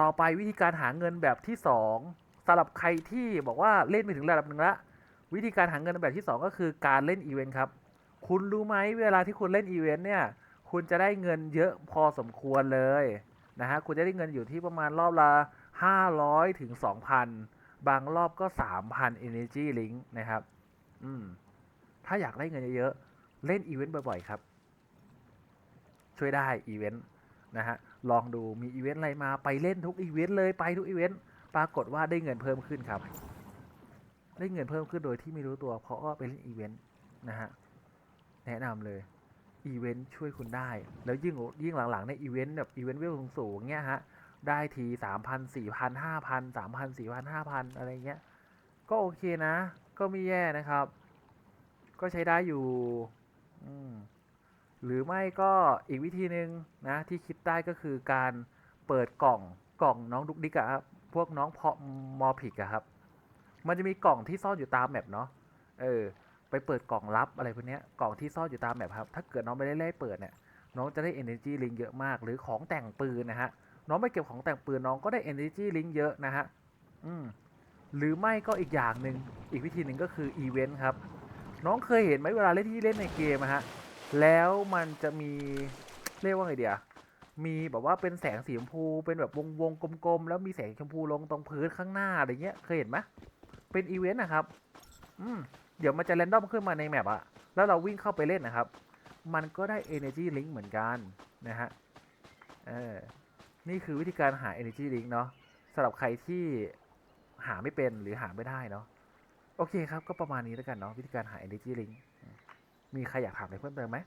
ต่อไปวิธีการหาเงินแบบที่สองสำหรับใครที่บอกว่าเล่นไปถึงระดับหนึ่งละวิธีการหาเงินแบบที่สองก็คือการเล่นอีเวนต์ครับ คุณรู้ไหมเวลาที่คุณเล่นอีเวนต์เนี่ย คุณจะได้เงินเยอะพอสมควรเลยนะฮะ คุณจะได้เงินอยู่ที่ประมาณรอบละ 500 ถึง 2,000 บางรอบก็ 3,000 Energy Link นะครับ อืม ถ้าอยากได้เงินเยอะๆ เล่นอีเวนต์บ่อยๆ ครับ ช่วยได้อีเวนต์นะฮะ ลองดูมีอีเวนต์อะไรมาไปเล่นทุกอีเวนต์เลยไปทุกอีเวนต์ปรากฏว่าได้เงินเพิ่มขึ้นครับ ได้เงินเพิ่มขึ้นโดยที่ไม่รู้ตัวเพราะว่าไปเล่นอีเวนต์นะฮะแนะนำเลยอีเวนต์ช่วยคุณได้ แล้วยิ่งยิ่งหลังๆในอีเวนต์แบบอีเวนต์เวลสูงๆเงี้ยฮะได้ทีสามพันสี่พันห้าพันสามพันสี่พันห้าพันอะไรเงี้ยก็โอเคนะ ก็ไม่แย่นะครับ ก็ใช้ได้อยู่ อืม หรือไม่ก็อีกวิธีหนึ่งนะที่คิดได้ก็คือการเปิดกล่องกล่องน้องดุกดิกอะครับพวกน้องพอมอพิกอะครับ มันจะมีกล่องที่ซ่อนอยู่ตามแมปเนาะเออไปเปิดกล่องลับอะไรพวกนี้กล่องที่ซ่อนอยู่ตามแมปครับ ถ้าเกิดน้องไม่ได้เล่เปิดเนี่ยน้องจะได้ energy link เยอะมาก หรือของแต่งปืนนะฮะน้องไปเก็บของแต่งปืนน้องก็ได้ energy link เยอะนะฮะอืมหรือไม่ก็อีกอย่างหนึ่งอีกวิธีหนึ่งก็คืออีเวนต์ครับ น้องเคยเห็นไหมเวลาเล่นที่เล่นในเกมอะฮะ แล้วมันจะมีเรียกว่าไงเดียมีแบบว่าเป็นแสงสีชมพูเป็นแบบวงวงๆกลมๆ แล้วมีแสงชมพูลงตรงพื้นข้างหน้าอะไรเงี้ยเคยเห็นไหมเป็นอีเวนต์นะครับ อืมเดี๋ยวมันจะแรนดอมขึ้นมาในแมปอะแล้วเราวิ่งเข้าไปเล่นนะครับ มันก็ได้ Energy Link เหมือนกันนะฮะเออนี่คือวิธีการหา Energy Link เนาะสำหรับใครที่หาไม่เป็นหรือหาไม่ได้เนาะโอเคครับก็ประมาณนี้แล้วกันเนาะวิธีการหา Energy Link มีใครอยากถามอะไรเพิ่มเติมไหม